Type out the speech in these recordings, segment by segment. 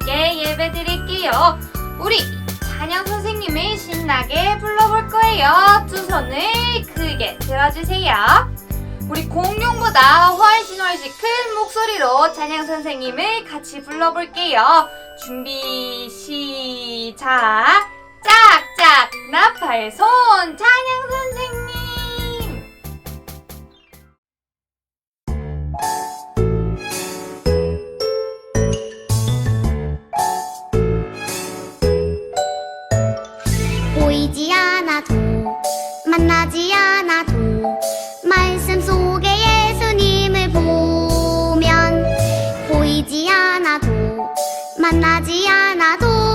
함께 예배 드릴게요. 우리 찬양 선생님이 신나게 불러볼 거예요. 두 손을 크게 들어주세요. 우리 공룡보다 훨씬 훨씬 큰 목소리로 찬양 선생님을 같이 불러볼게요. 준비, 시작! 짝짝 나팔 손 찬양 선생님! 나지 않아도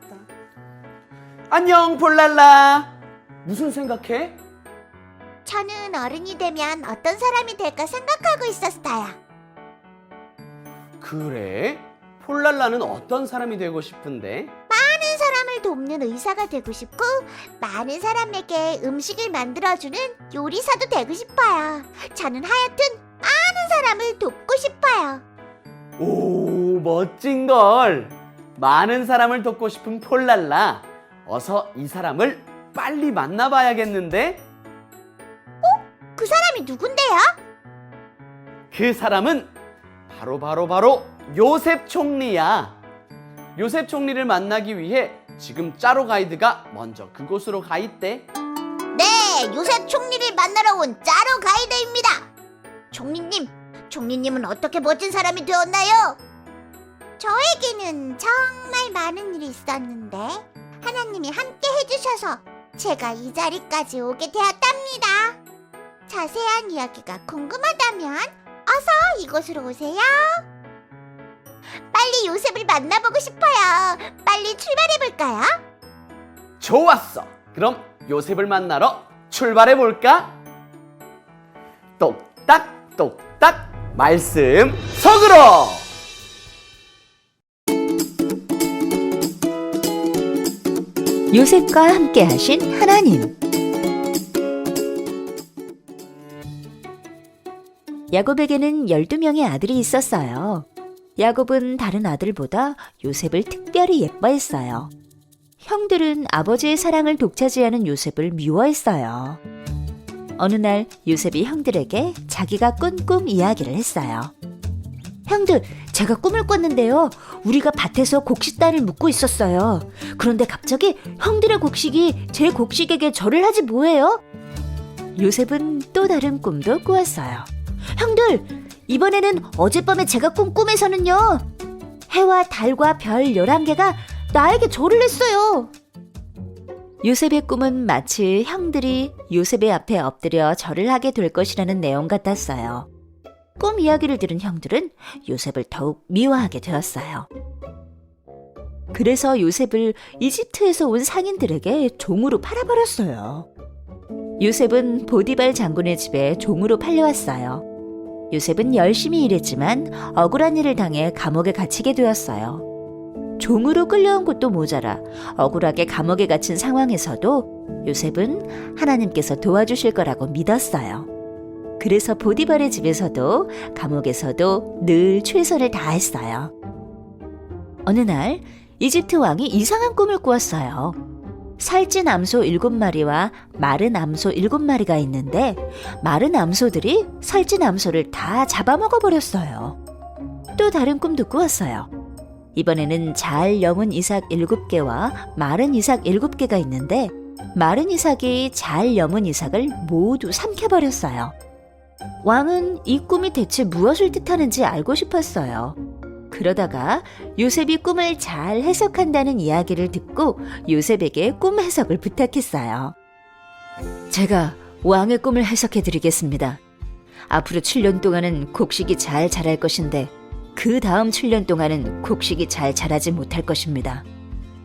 똑딱. 안녕, 폴랄라. 무슨 생각해? 저는 어른이 되면 어떤 사람이 될까 생각하고 있었어요. 그래? 폴랄라는 어떤 사람이 되고 싶은데? 많은 사람을 돕는 의사가 되고 싶고 많은 사람에게 음식을 만들어주는 요리사도 되고 싶어요. 저는 하여튼 많은 사람을 돕고 싶어요. 오, 멋진 걸. 많은 사람을 돕고 싶은 폴랄라. 어서 이 사람을 빨리 만나봐야겠는데? 그 사람이 누군데요? 그 사람은 바로 바로 바로 요셉 총리야. 요셉 총리를 만나기 위해 지금 짜로 가이드가 먼저 그곳으로 가 있대. 네, 요셉 총리를 만나러 온 짜로 가이드입니다. 총리님, 총리님은 어떻게 멋진 사람이 되었나요? 저에게는 정말 많은 일이 있었는데 하나님이 함께 해주셔서 제가 이 자리까지 오게 되었답니다. 자세한 이야기가 궁금하다면 어서 이곳으로 오세요. 빨리 요셉을 만나보고 싶어요. 빨리 출발해볼까요? 좋았어. 그럼 요셉을 만나러 출발해 볼까? 똑딱 똑딱 말씀 속으로. 요셉과 함께 하신 하나님. 야곱에게는 12명의 아들이 있었어요. 야곱은 다른 아들보다 요셉을 특별히 예뻐했어요. 형들은 아버지의 사랑을 독차지하는 요셉을 미워했어요. 어느 날 요셉이 형들에게 자기가 꾼 꿈 이야기를 했어요. 형들, 제가 꿈을 꿨는데요. 우리가 밭에서 곡식단을 묶고 있었어요. 그런데 갑자기 형들의 곡식이 제 곡식에게 절을 하지 뭐예요? 요셉은 또 다른 꿈도 꾸었어요. 형들, 이번에는 어젯밤에 제가 꾼 꿈에서는요. 해와 달과 별 11개가 나에게 절을 했어요. 요셉의 꿈은 마치 형들이 요셉의 앞에 엎드려 절을 하게 될 것이라는 내용 같았어요. 꿈 이야기를 들은 형들은 요셉을 더욱 미워하게 되었어요. 그래서 요셉을 이집트에서 온 상인들에게 종으로 팔아버렸어요. 요셉은 보디발 장군의 집에 종으로 팔려왔어요. 요셉은 열심히 일했지만 억울한 일을 당해 감옥에 갇히게 되었어요. 종으로 끌려온 것도 모자라 억울하게 감옥에 갇힌 상황에서도 요셉은 하나님께서 도와주실 거라고 믿었어요. 그래서 보디발의 집에서도 감옥에서도 늘 최선을 다했어요. 어느 날 이집트 왕이 이상한 꿈을 꾸었어요. 살찐 암소 일곱 마리와 마른 암소 일곱 마리가 있는데 마른 암소들이 살찐 암소를 다 잡아먹어 버렸어요. 또 다른 꿈도 꾸었어요. 이번에는 잘 여문 이삭 일곱 개와 마른 이삭 일곱 개가 있는데 마른 이삭이 잘 여문 이삭을 모두 삼켜버렸어요. 왕은 이 꿈이 대체 무엇을 뜻하는지 알고 싶었어요. 그러다가 요셉이 꿈을 잘 해석한다는 이야기를 듣고 요셉에게 꿈 해석을 부탁했어요. 제가 왕의 꿈을 해석해 드리겠습니다. 앞으로 7년 동안은 곡식이 잘 자랄 것인데 그 다음 7년 동안은 곡식이 잘 자라지 못할 것입니다.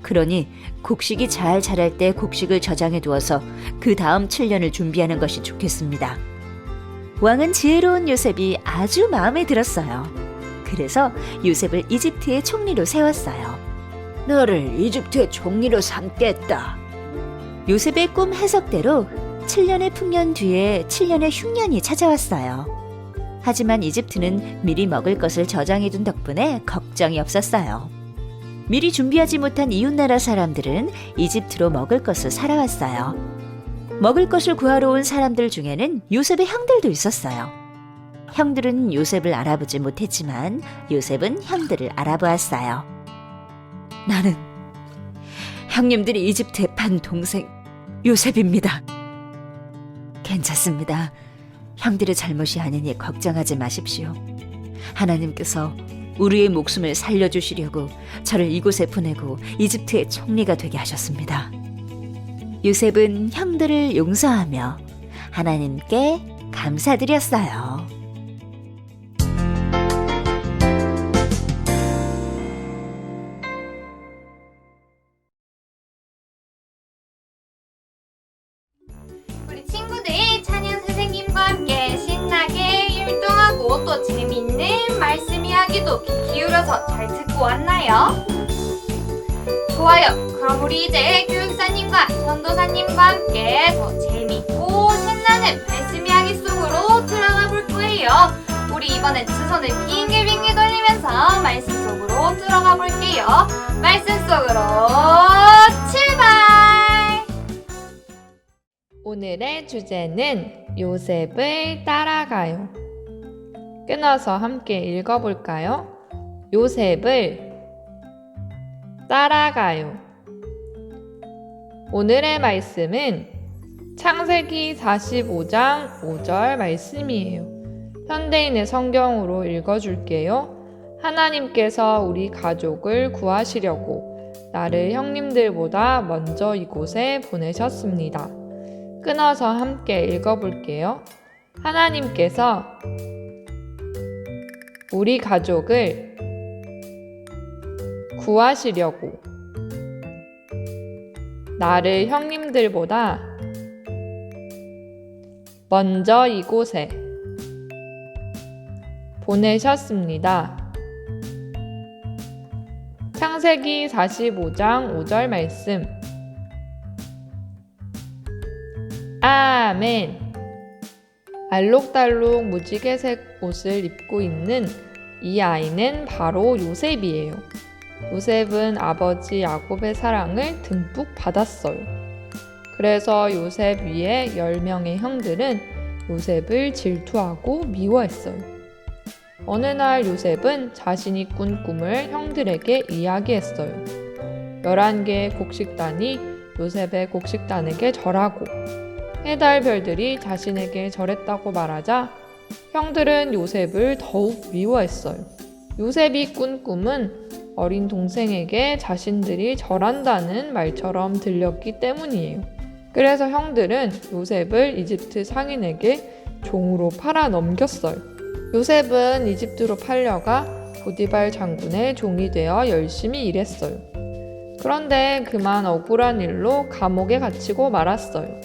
그러니 곡식이 잘 자랄 때 곡식을 저장해 두어서 그 다음 7년을 준비하는 것이 좋겠습니다. 왕은 지혜로운 요셉이 아주 마음에 들었어요. 그래서 요셉을 이집트의 총리로 세웠어요. 너를 이집트의 총리로 삼겠다. 요셉의 꿈 해석대로 7년의 풍년 뒤에 7년의 흉년이 찾아왔어요. 하지만 이집트는 미리 먹을 것을 저장해둔 덕분에 걱정이 없었어요. 미리 준비하지 못한 이웃나라 사람들은 이집트로 먹을 것을 살아왔어요. 먹을 것을 구하러 온 사람들 중에는 요셉의 형들도 있었어요. 형들은 요셉을 알아보지 못했지만 요셉은 형들을 알아보았어요. 나는 형님들이 이집트에 판 동생 요셉입니다. 괜찮습니다. 형들의 잘못이 아니니 걱정하지 마십시오. 하나님께서 우리의 목숨을 살려주시려고 저를 이곳에 보내고 이집트의 총리가 되게 하셨습니다. 요셉은 형들을 용서하며 하나님께 감사드렸어요. 그럼 우리 이제 교육사님과 전도사님과 함께 더 재밌고 신나는 말씀 이야기 속으로 들어가 볼 거예요. 우리 이번엔 두 손을 빙글빙글 돌리면서 말씀 속으로 들어가 볼게요. 말씀 속으로 출발! 오늘의 주제는 요셉을 따라가요. 끊어서 함께 읽어볼까요? 요셉을 따라가요. 오늘의 말씀은 창세기 45장 5절 말씀이에요. 현대인의 성경으로 읽어줄게요. 하나님께서 우리 가족을 구하시려고 나를 형님들보다 먼저 이곳에 보내셨습니다. 끊어서 함께 읽어볼게요. 하나님께서 우리 가족을 구하시려고 나를 형님들보다 먼저 이곳에 보내셨습니다. 창세기 45장 5절 말씀. 아멘. 알록달록 무지개색 옷을 입고 있는 이 아이는 바로 요셉이에요. 요셉은 아버지 야곱의 사랑을 듬뿍 받았어요. 그래서 요셉 위에 10명의 형들은 요셉을 질투하고 미워했어요. 어느 날 요셉은 자신이 꾼 꿈을 형들에게 이야기했어요. 11개의 곡식단이 요셉의 곡식단에게 절하고 해달 별들이 자신에게 절했다고 말하자 형들은 요셉을 더욱 미워했어요. 요셉이 꾼 꿈은 어린 동생에게 자신들이 절한다는 말처럼 들렸기 때문이에요. 그래서 형들은 요셉을 이집트 상인에게 종으로 팔아 넘겼어요. 요셉은 이집트로 팔려가 보디발 장군의 종이 되어 열심히 일했어요. 그런데 그만 억울한 일로 감옥에 갇히고 말았어요.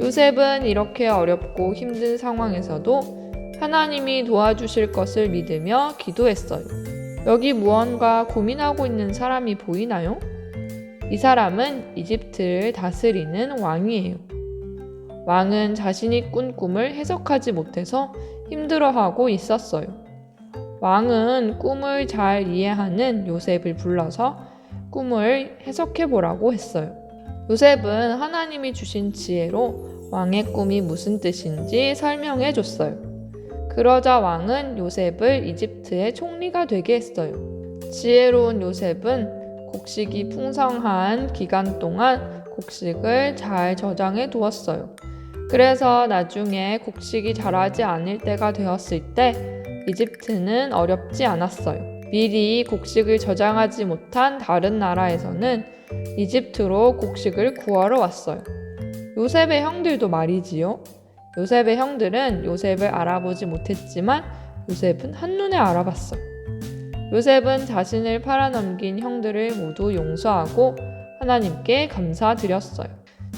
요셉은 이렇게 어렵고 힘든 상황에서도 하나님이 도와주실 것을 믿으며 기도했어요. 여기 무언가 고민하고 있는 사람이 보이나요? 이 사람은 이집트를 다스리는 왕이에요. 왕은 자신이 꾼 꿈을 해석하지 못해서 힘들어하고 있었어요. 왕은 꿈을 잘 이해하는 요셉을 불러서 꿈을 해석해 보라고 했어요. 요셉은 하나님이 주신 지혜로 왕의 꿈이 무슨 뜻인지 설명해 줬어요. 그러자 왕은 요셉을 이집트의 총리가 되게 했어요. 지혜로운 요셉은 곡식이 풍성한 기간 동안 곡식을 잘 저장해 두었어요. 그래서 나중에 곡식이 자라지 않을 때가 되었을 때 이집트는 어렵지 않았어요. 미리 곡식을 저장하지 못한 다른 나라에서는 이집트로 곡식을 구하러 왔어요. 요셉의 형들도 말이지요. 요셉의 형들은 요셉을 알아보지 못했지만 요셉은 한눈에 알아봤어요. 요셉은 자신을 팔아넘긴 형들을 모두 용서하고 하나님께 감사드렸어요.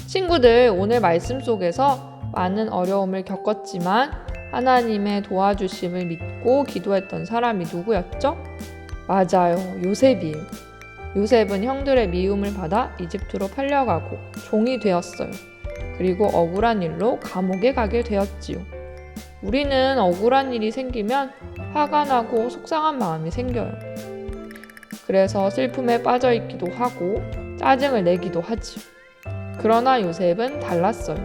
친구들, 오늘 말씀 속에서 많은 어려움을 겪었지만 하나님의 도와주심을 믿고 기도했던 사람이 누구였죠? 맞아요. 요셉이에요. 요셉은 형들의 미움을 받아 이집트로 팔려가고 종이 되었어요. 그리고 억울한 일로 감옥에 가게 되었지요. 우리는 억울한 일이 생기면 화가 나고 속상한 마음이 생겨요. 그래서 슬픔에 빠져 있기도 하고 짜증을 내기도 하지요. 그러나 요셉은 달랐어요.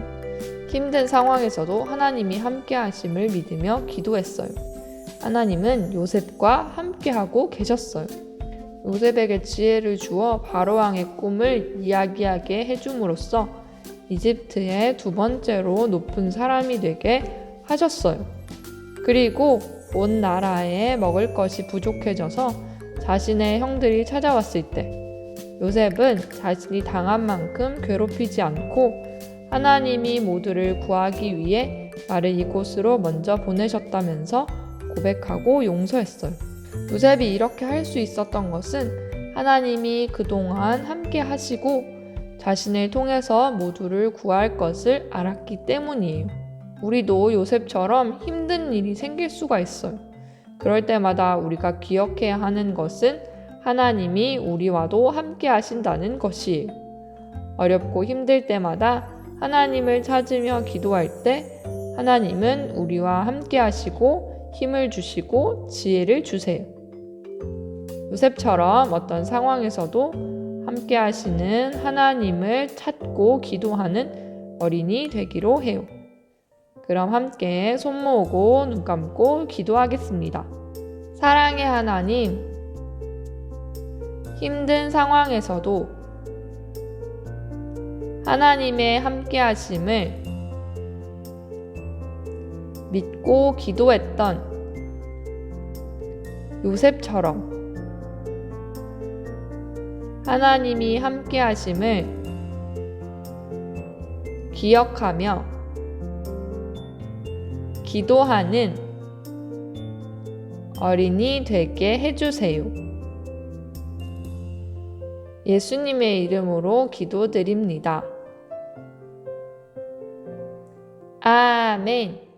힘든 상황에서도 하나님이 함께 하심을 믿으며 기도했어요. 하나님은 요셉과 함께하고 계셨어요. 요셉에게 지혜를 주어 바로왕의 꿈을 이야기하게 해줌으로써 이집트의 두 번째로 높은 사람이 되게 하셨어요. 그리고 온 나라에 먹을 것이 부족해져서 자신의 형들이 찾아왔을 때 요셉은 자신이 당한 만큼 괴롭히지 않고 하나님이 모두를 구하기 위해 나를 이곳으로 먼저 보내셨다면서 고백하고 용서했어요. 요셉이 이렇게 할 수 있었던 것은 하나님이 그동안 함께 하시고 자신을 통해서 모두를 구할 것을 알았기 때문이에요. 우리도 요셉처럼 힘든 일이 생길 수가 있어요. 그럴 때마다 우리가 기억해야 하는 것은 하나님이 우리와도 함께 하신다는 것이에요. 어렵고 힘들 때마다 하나님을 찾으며 기도할 때 하나님은 우리와 함께 하시고 힘을 주시고 지혜를 주세요. 요셉처럼 어떤 상황에서도 함께 하시는 하나님을 찾고 기도하는 어린이 되기로 해요. 그럼 함께 손 모으고 눈 감고 기도하겠습니다. 사랑의 하나님, 힘든 상황에서도 하나님의 함께 하심을 믿고 기도했던 요셉처럼 하나님이 함께 하심을 기억하며 기도하는 어린이 되게 해주세요. 예수님의 이름으로 기도드립니다. 아멘.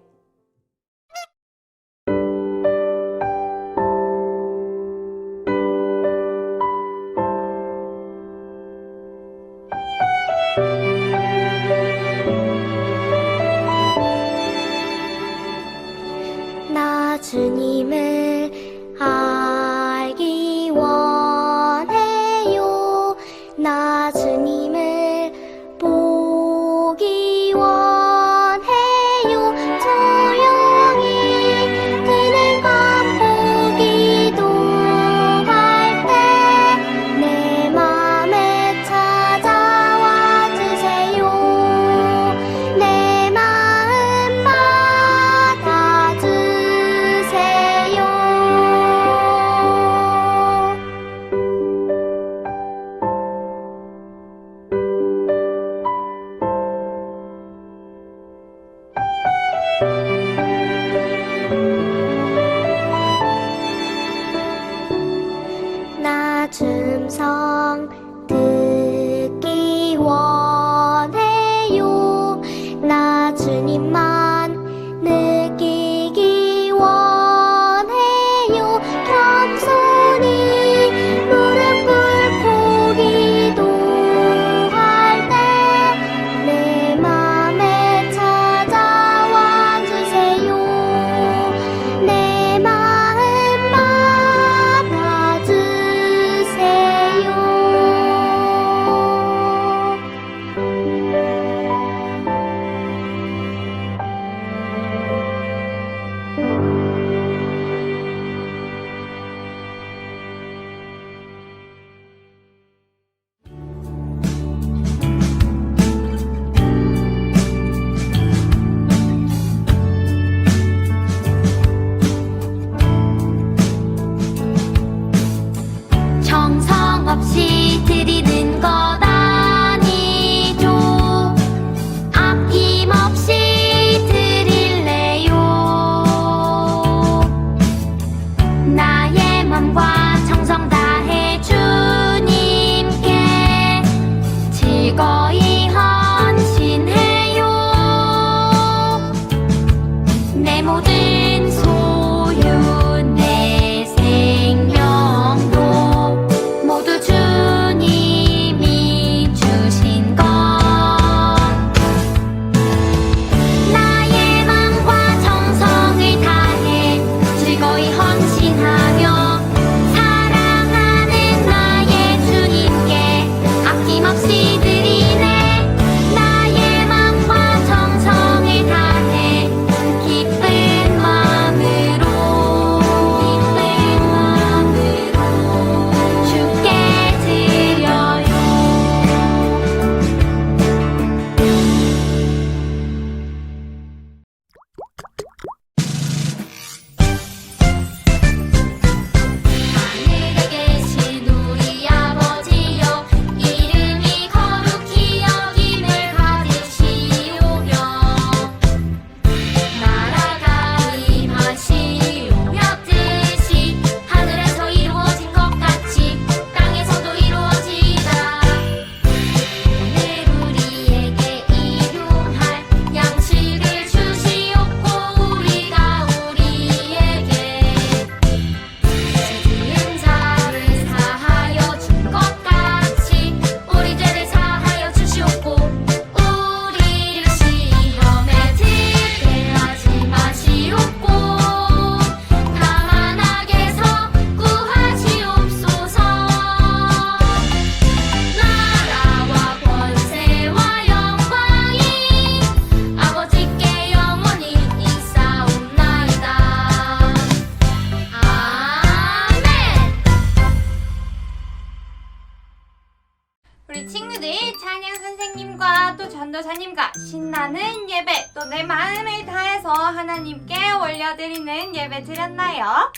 찬양 선생님과 또 전도사님과 신나는 예배 또 내 마음을 다해서 하나님께 올려드리는 예배 드렸나요?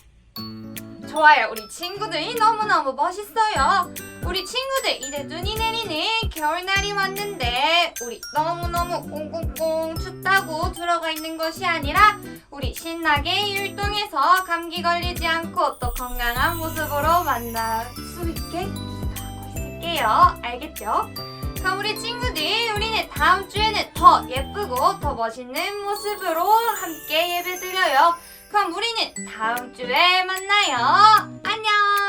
좋아요. 우리 친구들이 너무너무 멋있어요. 우리 친구들 이제 눈이 내리는 겨울날이 왔는데 우리 너무너무 꽁꽁꽁 춥다고 들어가 있는 것이 아니라 우리 신나게 율동해서 감기 걸리지 않고 또 건강한 모습으로 만날 수 있게 기도하고 있을게요. 알겠죠? 우리 친구들 우리는 다음 주에는 더 예쁘고 더 멋있는 모습으로 함께 예배 드려요. 그럼 우리는 다음 주에 만나요. 안녕!